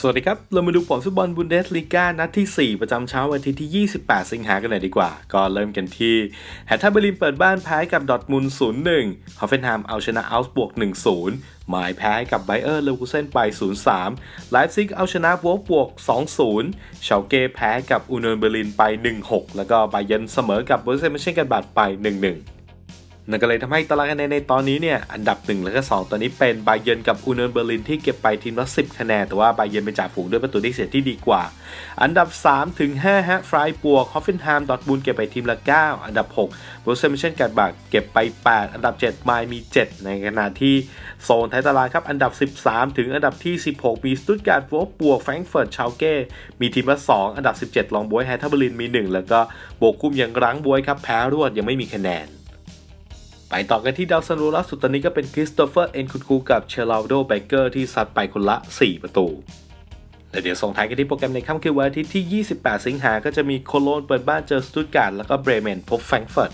สวัสดีครับ เรามาดูผลฟุตบอลบุนเดสลีกานัดที่ 4 ประจำเช้าวันอาทิตย์ที่ 28 สิงหากันหน่อยดีกว่า ก็เริ่มกันที่แฮตทาเบอร์ลินเปิดบ้านแพ้กับดอทมุน0-1ฮอฟเฟนไฮม์เอาชนะอัลส์บวก 1-0 หมายแพ้กับไบเออร์เลวคูเซนไป 0-3 ไลฟ์ซิกเอาชนะวอลบวก 2-0 เชาเก้แพ้กับอูเนอร์เบอร์ลินไป 1-6 แล้วก็ไบเยนเสมอกับเบอร์เซนเมเชนกันบาดไป 1-1 นั่นก็เลยทำให้ตารางคะแนนในตอนนี้เนี่ยอันดับ 1 และก็ 2 ตอนนี้เป็นไบเยนกับอูเน r ร์เบอร์ลินที่เก็บไปทีมละ10 คะแนน แต่ว่าไบเยนเป็นจ่าฝูงด้วยประตูที่เสียที่ดีกว่า อันดับ3ถึง5ฮะฟรายบวกฮอฟเฟนไฮม์ดอทบูลเก็บไปทีมละ 9 อันดับ6บรูเซมิเชนการ์บักเก็บไป 8 อันดับ 7 ไมล์มี 7 ในขณะที่โซนท้ายตารางครับอันดับ 13 ถึงอันดับที่ 16 มีสตุตการ์ดวอลบวกแฟรงเฟิร์ตชาวเก้มีทีมละ2อันดับ 17 ลองบวยแฮทเทอร์เบอร์ลินมี 1 แล้วก็โบกุมยังรั้งบวยครับแพ้รวดยังไม่มีคะแนน ไปต่อกันที่ดาวซันโรล่าสุดตอนนี้ก็เป็นคริสโตเฟอร์เอ็นคุนคูกับเชลาโดเบเกอร์ที่ซัดไปคนละ 4 ประตูและเดี๋ยวส่งท้ายกันที่โปรแกรมในค่ำคืนวันอาทิตย์ที่ 28 สิงหา ก็จะมีโคโลนเปิดบ้านเจอสตุตการ์ดแล้วก็เบรเมนพบแฟรงก์เฟิร์ต